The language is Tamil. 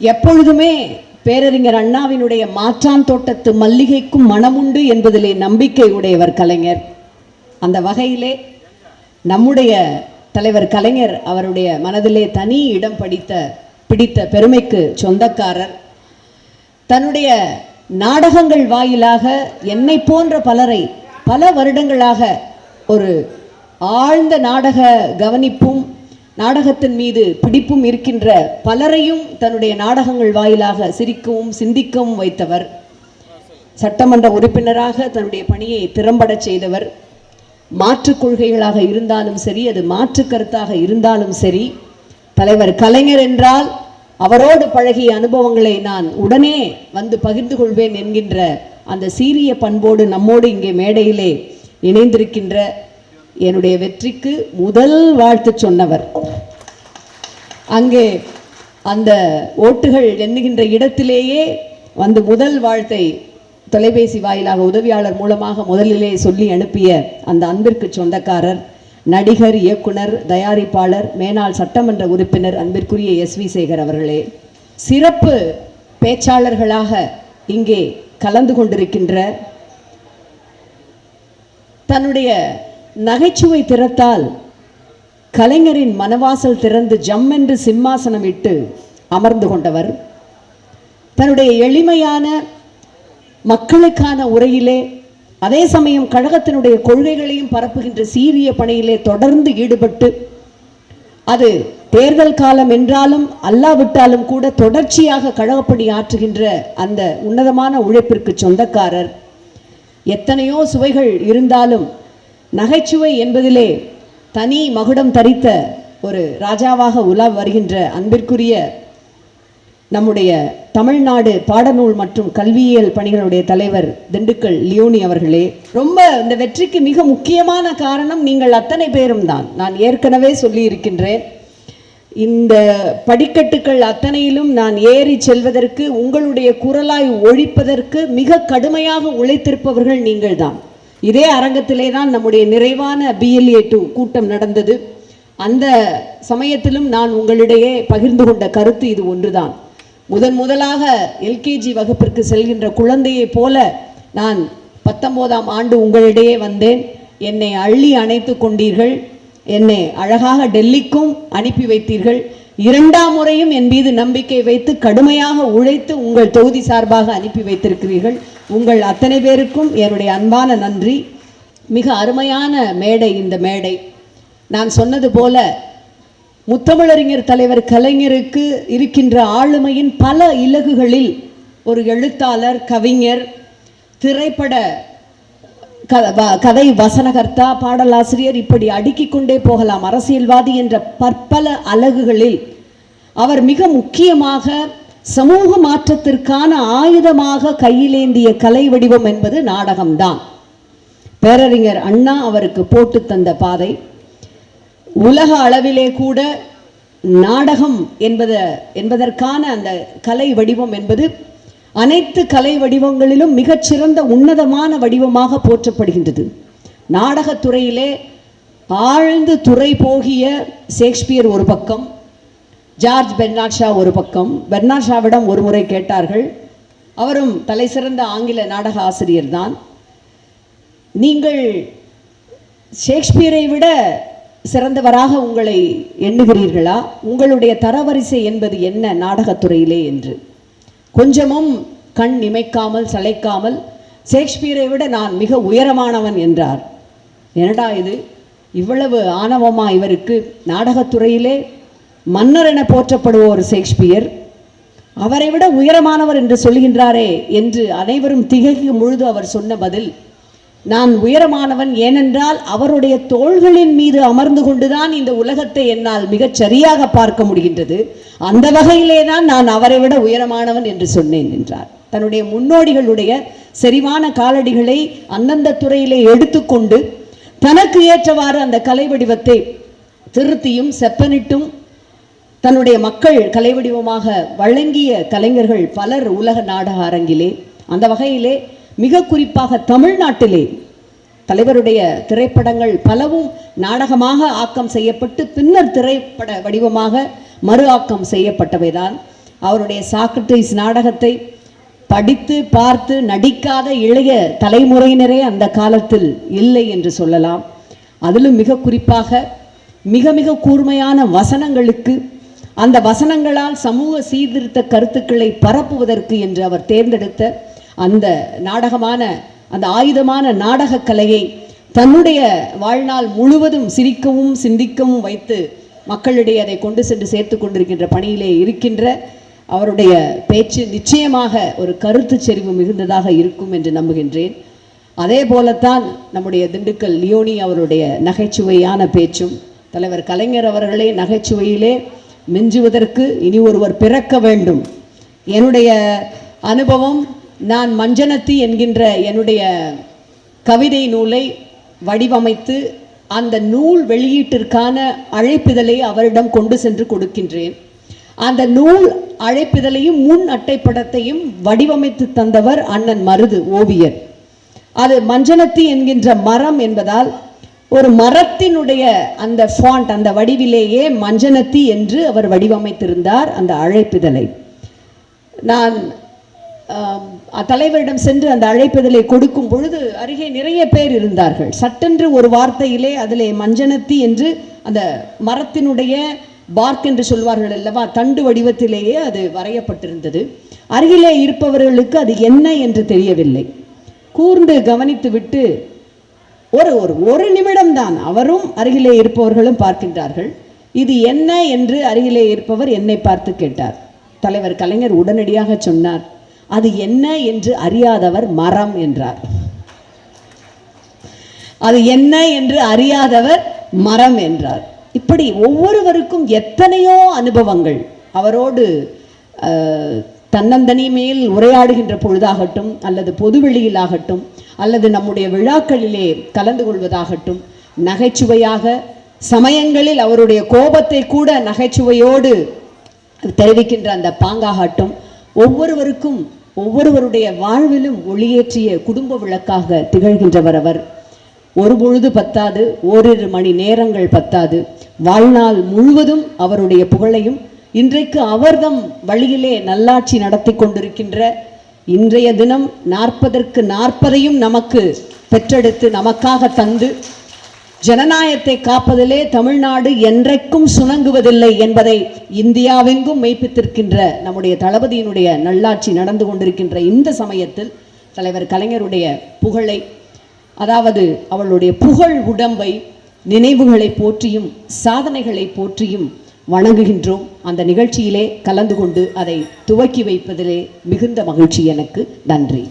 எப்பொழுதுமே பேரறிஞர் அண்ணாவினுடைய மாற்றான் தோட்டத்து மல்லிகைக்கும் மனமுண்டு என்பதிலே நம்பிக்கை உடையவர் கலைஞர். அந்த வகையிலே நம்முடைய தலைவர் கலைஞர் அவருடைய மனதிலே தனி இடம் படித்த பிடித்த பெருமைக்கு சொந்தக்காரர். தன்னுடைய நாடகங்கள் வாயிலாக என்னை போன்ற பலரை பல வருடங்களாக ஒரு ஆழ்ந்த நாடக கவனிப்பும் நாடகத்தின் மீது பிடிப்பும் இருக்கின்ற பலரையும் தன்னுடைய நாடகங்கள் வாயிலாக சிரிக்கவும் சிந்திக்கவும் வைத்தவர். சட்டமன்ற உறுப்பினராக தன்னுடைய பணியை திறம்படச் செய்தவர். மாற்றுக் கொள்கைகளாக இருந்தாலும் சரி அது மாற்று கருத்தாக இருந்தாலும் சரி தலைவர் கலைஞர் என்றால் அவரோடு பழகிய அனுபவங்களை நான் உடனே வந்து பகிர்ந்து கொள்வேன் என்கின்ற அந்த சீரிய பண்போடு நம்மோடு இங்கே மேடையிலே இணைந்திருக்கின்ற என்னுடைய வெற்றிக்கு முதல் வாழ்த்து சொன்னவர். அங்கே அந்த ஓட்டுகள் எண்ணுகின்ற இடத்திலேயே வந்து முதல் வாழ்த்தை தொலைபேசி வாயிலாக உதவியாளர் மூலமாக முதலிலே சொல்லி அனுப்பிய அந்த அன்பிற்கு சொந்தக்காரர் நடிகர் இயக்குனர் தயாரிப்பாளர் மேனாள் சட்டமன்ற உறுப்பினர் அன்பிற்குரிய எஸ் வி சேகர் அவர்களே சிறப்பு பேச்சாளர்களாக இங்கே கலந்து கொண்டிருக்கின்ற தன்னுடைய நகைச்சுவை திறத்தால் கலைஞரின் மனவாசல் திறந்து ஜம்மென்று சிம்மாசனம் இட்டு அமர்ந்து கொண்டவர். தன்னுடைய எளிமையான மக்களுக்கான உரையிலே அதே சமயம் கழகத்தினுடைய கொள்கைகளையும் பரப்புகின்ற சீரிய பணியிலே தொடர்ந்து ஈடுபட்டு அது தேர்தல் காலம் என்றாலும் அல்லாவிட்டாலும் கூட தொடர்ச்சியாக கழகப்பணி ஆற்றுகின்ற அந்த உன்னதமான உழைப்பிற்கு சொந்தக்காரர். எத்தனையோ சுவைகள் இருந்தாலும் நகைச்சுவை என்பதிலே தனி மகுடம் தரித்த ஒரு ராஜாவாக உலா வருகின்ற அன்பிற்குரிய நம்முடைய தமிழ்நாடு பாடநூல் மற்றும் கல்வியியல் பணிகளுடைய தலைவர் திண்டுக்கல் லியோனி அவர்களே ரொம்ப இந்த வெற்றிக்கு மிக முக்கியமான காரணம் நீங்கள் அத்தனை பேரும் தான். நான் ஏற்கனவே சொல்லியிருக்கின்றேன். இந்த படிக்கட்டுகள் அத்தனையிலும் நான் ஏறி செல்வதற்கு உங்களுடைய குரலாய் ஒழிப்பதற்கு மிக கடுமையாக உழைத்திருப்பவர்கள் நீங்கள்தான் இதே அரங்கத்திலே தான் நம்முடைய நிறைவான பிஎல்ஏ டூ கூட்டம் நடந்தது. அந்த சமயத்திலும் நான் உங்களிடையே பகிர்ந்து கொண்ட கருத்து இது ஒன்றுதான். முதன் முதலாக எல்கேஜி வகுப்பிற்கு செல்கின்ற குழந்தையைப் போல நான் பத்தொம்போதாம் ஆண்டு உங்களிடையே வந்தேன். என்னை அள்ளி அணைத்து கொண்டீர்கள். என்னை அழகாக டெல்லிக்கும் அனுப்பி வைத்தீர்கள். இரண்டாம் முறையும் என் மீது நம்பிக்கை வைத்து கடுமையாக உழைத்து உங்கள் தொகுதி சார்பாக அனுப்பி வைத்திருக்கிறீர்கள். உங்கள் அத்தனை பேருக்கும் என்னுடைய அன்பான நன்றி. மிக அருமையான மேடை இந்த மேடை. நான் சொன்னது போல முத்தமிழறிஞர் தலைவர் கலைஞருக்கு இருக்கின்ற ஆளுமையின் பல இலகுகளில் ஒரு எழுத்தாளர் கவிஞர் திரைப்பட க- வ- கதை வசனகர்த்தா பாடலாசிரியர் இப்படி அடுக்கிக் கொண்டே போகலாம். அரசியல்வாதி என்ற பற்பல அலகுகளில் அவர் மிக முக்கியமாக சமூக மாற்றத்திற்கான ஆயுதமாக கையிலேந்திய கலை வடிவம் என்பது நாடகம்தான். பேரறிஞர் அண்ணா அவருக்கு போட்டு தந்த பாதை. உலக அளவிலே கூட நாடகம் என்பத என்பதற்கான அந்த கலை வடிவம் என்பது அனைத்து கலை வடிவங்களிலும் மிகச்சிறந்த உன்னதமான வடிவமாக போற்றப்படுகின்றது. நாடகத்துறையிலே ஆழ்ந்து துறை போகிய ஷேக்ஸ்பியர் ஒரு பக்கம் ஜார்ஜ் பெர்னாட் ஷா ஒரு பக்கம். பெர்னாட் ஷாவிடம் ஒரு முறை கேட்டார்கள் அவரும் தலைசிறந்த ஆங்கில நாடக ஆசிரியர்தான் நீங்கள் ஷேக்ஸ்பியரை விட சிறந்தவராக உங்களை எண்ணுகிறீர்களா? உங்களுடைய தரவரிசை என்பது என்ன நாடகத்துறையிலே? என்று. கொஞ்சமும் கண் இமைக்காமல் சளைக்காமல் ஷேக்ஸ்பியரை விட நான் மிக உயரமானவன் என்றார். என்னடா இது? இவ்வளவு ஆணவமா இவருக்கு? நாடகத்துறையிலே மன்னர் என போற்றப்படுவோர் ஷேக்ஸ்பியர். அவரை விட உயரமானவர் என்று சொல்கின்றாரே என்று அனைவரும் திகழ்கும் பொழுது அவர் சொன்ன பதில் நான் உயரமானவன் ஏனென்றால் அவருடைய தோள்களின் மீது அமர்ந்து கொண்டுதான் இந்த உலகத்தை என்னால் மிகச் சரியாக பார்க்க முடிகின்றது. அந்த வகையிலே தான் நான் அவரை விட உயரமானவன் என்று சொன்னேன் என்றார். தன்னுடைய முன்னோடிகளுடைய செறிவான காலடிகளை அந்தந்த துறையிலே எடுத்துக்கொண்டு தனக்கு ஏற்றவாறு அந்த கலை வடிவத்தை திருத்தியும் செப்பனிட்டும் தன்னுடைய மக்கள் கலை வடிவமாக வழங்கிய கலைஞர்கள் பலர் உலக நாடக அரங்கிலே அந்த வகையிலே மிக குறிப்பாக தமிழ்நாட்டிலே தலைவருடைய திரைப்படங்கள் பலவும் நாடகமாக ஆக்கம் செய்யப்பட்டு பின்னர் திரைப்பட வடிவமாக மறு ஆக்கம் செய்யப்பட்டவைதான். அவருடைய சாக்ரட்டிஸ் நாடகத்தை படித்து பார்த்து நடிக்காத இளைய தலைமுறையினரே அந்த காலத்தில் இல்லை என்று சொல்லலாம். அதிலும் மிக குறிப்பாக மிக மிக கூர்மையான வசனங்களுக்கு அந்த வசனங்களால் சமூக சீர்திருத்த கருத்துக்களை பரப்புவதற்கு என்று அவர் தேர்ந்தெடுத்த அந்த நாடகமான அந்த ஆயுதமான நாடகக் கலையை தன்னுடைய வாழ்நாள் முழுவதும் சிரிக்கவும் சிந்திக்கவும் வைத்து மக்களிடையே அதை கொண்டு சென்று சேர்த்து கொண்டிருக்கின்ற பணியிலே இருக்கின்ற அவருடைய பேச்சு நிச்சயமாக ஒரு கருத்து செறிவு மிகுந்ததாக இருக்கும் என்று நம்புகின்றேன். அதே போலத்தான் நம்முடைய திண்டுக்கல் லியோனி அவருடைய நகைச்சுவையான பேச்சும் தலைவர் கலைஞர் அவர்களே நகைச்சுவையிலே மிஞ்சுவதற்கு இனி ஒருவர் பிறக்க வேண்டும். என்னுடைய அனுபவம் நான் மஞ்சனத்தி என்கின்ற என்னுடைய கவிதை நூலை வடிவமைத்து அந்த நூல் வெளியீட்டிற்கான அழைப்பிதழை அவரிடம் கொண்டு சென்று கொடுக்கின்றேன். அந்த நூல் அழைப்பிதழையும் முன் அட்டைப்படத்தையும் வடிவமைத்து தந்தவர் அண்ணன் மருது ஓவியர். அது மஞ்சனத்தி என்கின்ற மரம் என்பதால் ஒரு மரத்தினுடைய அந்த ஃபாண்ட் அந்த வடிவிலேயே மஞ்சனத்தி என்று அவர் வடிவமைத்திருந்தார் அந்த அழைப்பிதழை. நான் தலைவரிடம் சென்று அந்த அழைப்பிதழை கொடுக்கும் பொழுது அருகே நிறைய பேர் இருந்தார்கள். சட்டென்று ஒரு வார்த்தையிலே அதிலே மஞ்சனத்தி என்று அந்த மரத்தினுடைய பார்க் என்று சொல்வார்கள் அல்லவா தண்டு வடிவத்திலேயே அது வரையப்பட்டிருந்தது. அருகிலே இருப்பவர்களுக்கு அது என்ன என்று தெரியவில்லை. கூர்ந்து கவனித்து விட்டு ஒரு ஒரு ஒரு நிமிடம் தான் அவரும் அருகிலே இருப்பவர்களும் பார்க்கின்றார்கள். இது என்ன என்று அருகிலே இருப்பவர் என்னை பார்த்து கேட்டார். தலைவர் கலைஞர் உடனடியாக சொன்னார் அது என்ன என்று அறியாதவர் மரம் என்றார். அது என்ன என்று அறியாதவர் மரம் என்றார். இப்படி ஒவ்வொருவருக்கும் எத்தனையோ அனுபவங்கள். அவரோடு தன்னந்தனி மேல் உரையாடுகின்ற பொழுதாகட்டும் அல்லது பொதுவெளியிலாகட்டும் அல்லது நம்முடைய விழாக்களிலே கலந்து கொள்வதாகட்டும் நகைச்சுவையாக சமயங்களில் அவருடைய கோபத்தை கூட நகைச்சுவையோடு தெரிவிக்கின்ற அந்த பாங்காகட்டும் ஒவ்வொருவருக்கும் ஒவ்வொருவருடைய வாழ்விலும் ஒளியேற்றிய குடும்ப விளக்காக திகழ்கின்றவர் அவர். ஒரு பொழுது பத்தாது ஓரிரு மணி நேரங்கள் பத்தாது. வாழ்நாள் முழுவதும் அவருடைய புகழையும் இன்றைக்கு அவர்தம் வழியிலே நல்லாட்சி நடத்தி கொண்டிருக்கின்ற இன்றைய தினம் நாற்பதற்கு நாற்பதையும் நமக்கு பெற்றெடுத்து நமக்காக தந்து ஜனநாயகத்தை காப்பதிலே தமிழ்நாடு என்றைக்கும் சுணங்குவதில்லை என்பதை இந்தியாவெங்கும் மெய்ப்பித்திருக்கின்ற நம்முடைய தளபதியினுடைய நல்லாட்சி நடந்து கொண்டிருக்கின்ற இந்த சமயத்தில் தலைவர் கலைஞருடைய புகழை அதாவது அவளுடைய புகழ் உடம்பை நினைவுகளை போற்றியும் சாதனைகளை போற்றியும் வணங்குகின்றோம். அந்த நிகழ்ச்சியிலே கலந்து கொண்டு அதை துவக்கி வைப்பதிலே மிகுந்த மகிழ்ச்சி எனக்கு. நன்றி.